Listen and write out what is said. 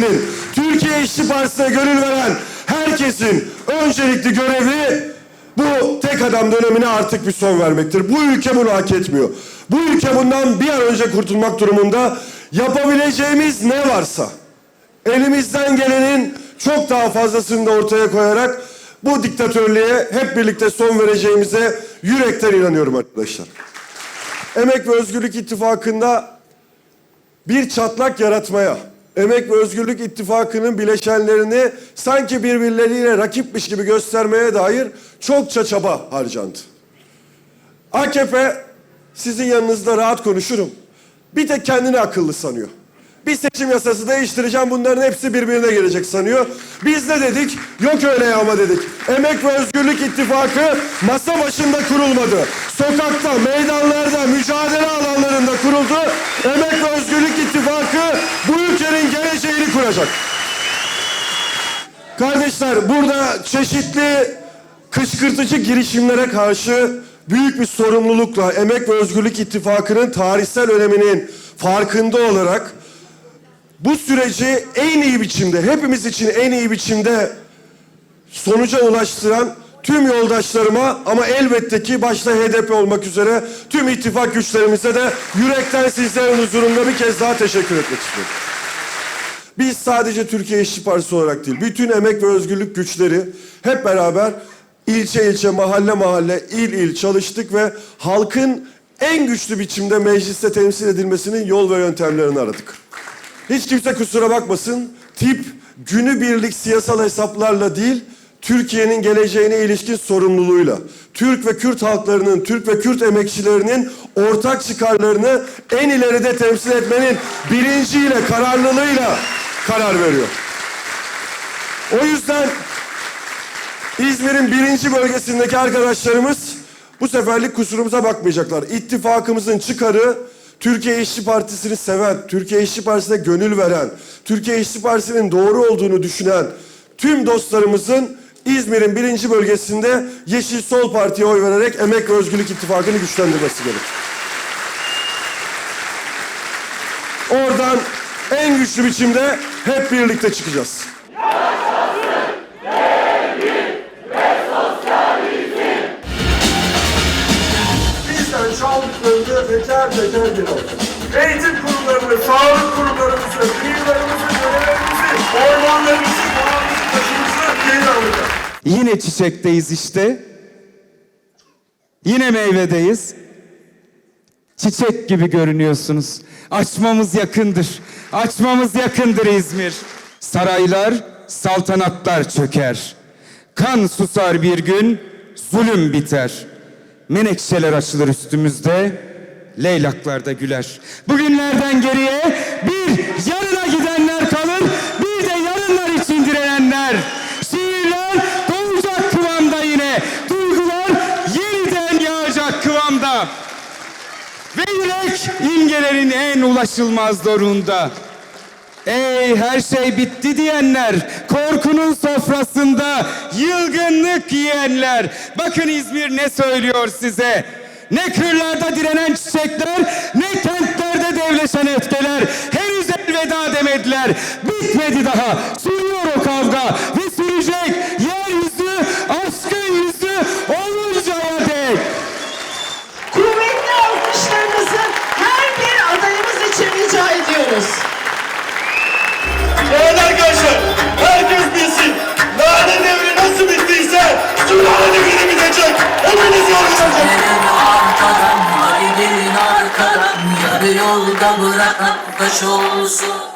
İşçi Partili'nin, Türkiye İşçi Partisi'ne gönül veren herkesin öncelikli görevi bu tek adam dönemine artık bir son vermektir. Bu ülke bunu hak etmiyor. Bu ülke bundan bir an önce kurtulmak durumunda yapabileceğimiz ne varsa elimizden gelenin çok daha fazlasını da ortaya koyarak bu diktatörlüğe hep birlikte son vereceğimize yürekten inanıyorum arkadaşlar. Emek ve Özgürlük İttifakı'nda bir çatlak yaratmaya, Emek ve Özgürlük İttifakı'nın bileşenlerini sanki birbirleriyle rakipmiş gibi göstermeye dair çokça çaba harcandı. AKP sizin yanınızda rahat konuşurum. Bir tek kendini akıllı sanıyor. Bir seçim yasası değiştireceğim bunların hepsi birbirine gelecek sanıyor. Biz ne dedik? Yok öyle ama dedik. Emek ve Özgürlük İttifakı masa başında kurulmadı. Sokakta, meydanlarda, mücadele alanlarında kuruldu. Emek ve Özgürlük İttifakı bu kuracak. Kardeşler burada çeşitli kışkırtıcı girişimlere karşı büyük bir sorumlulukla Emek ve Özgürlük İttifakı'nın tarihsel öneminin farkında olarak bu süreci en iyi biçimde, hepimiz için en iyi biçimde sonuca ulaştıran tüm yoldaşlarıma ama elbette ki başta HDP olmak üzere tüm ittifak güçlerimize de yürekten sizlerin huzurunda bir kez daha teşekkür etmek istiyorum. Biz sadece Türkiye İşçi Partisi olarak değil, bütün emek ve özgürlük güçleri hep beraber ilçe ilçe, mahalle mahalle, il il çalıştık ve halkın en güçlü biçimde mecliste temsil edilmesinin yol ve yöntemlerini aradık. Hiç kimse kusura bakmasın, tip günübirlik siyasal hesaplarla değil, Türkiye'nin geleceğine ilişkin sorumluluğuyla, Türk ve Kürt halklarının, Türk ve Kürt emekçilerinin ortak çıkarlarını en ileride temsil etmenin bilinciyle, kararlılığıyla karar veriyor. O yüzden İzmir'in birinci bölgesindeki arkadaşlarımız bu seferlik kusurumuza bakmayacaklar. İttifakımızın çıkarı Türkiye İşçi Partisi'ni seven, Türkiye İşçi Partisi'ne gönül veren, Türkiye İşçi Partisi'nin doğru olduğunu düşünen tüm dostlarımızın İzmir'in birinci bölgesinde Yeşil Sol Parti'ye oy vererek Emek ve Özgürlük İttifakı'nı güçlendirmesi gerekir. Oradan en güçlü biçimde hep birlikte çıkacağız. bizden çaldıklarını teker teker alacağız. Eğitim kurumlarını, sağlık kurumlarımızı, kıyılarımızı, görelerimizi, ormanlarımızı, doğamızı, taşımızı geri alacağız. Yine çiçekteyiz işte. Yine meyvedeyiz. Çiçek gibi görünüyorsunuz. Açmamız yakındır. Açmamız yakındır İzmir. Saraylar, saltanatlar çöker. Kan susar bir gün, zulüm biter. Menekşeler açılır üstümüzde, leylaklar da güler. Bugünlerden geriye bir yarına Ve yürek imgelerin en ulaşılmaz dorunda. Ey her şey bitti diyenler, korkunun sofrasında yılgınlık yiyenler. Bakın İzmir ne söylüyor size. Ne kırlarda direnen çiçekler, ne kentlerde devleşen öfkeler. Henüz elveda demediler. Bitmedi daha. Sürüyor o kavga Hepiniz Gelin arkadan, gelin arkadan Yarı yolda bırakan taş olsun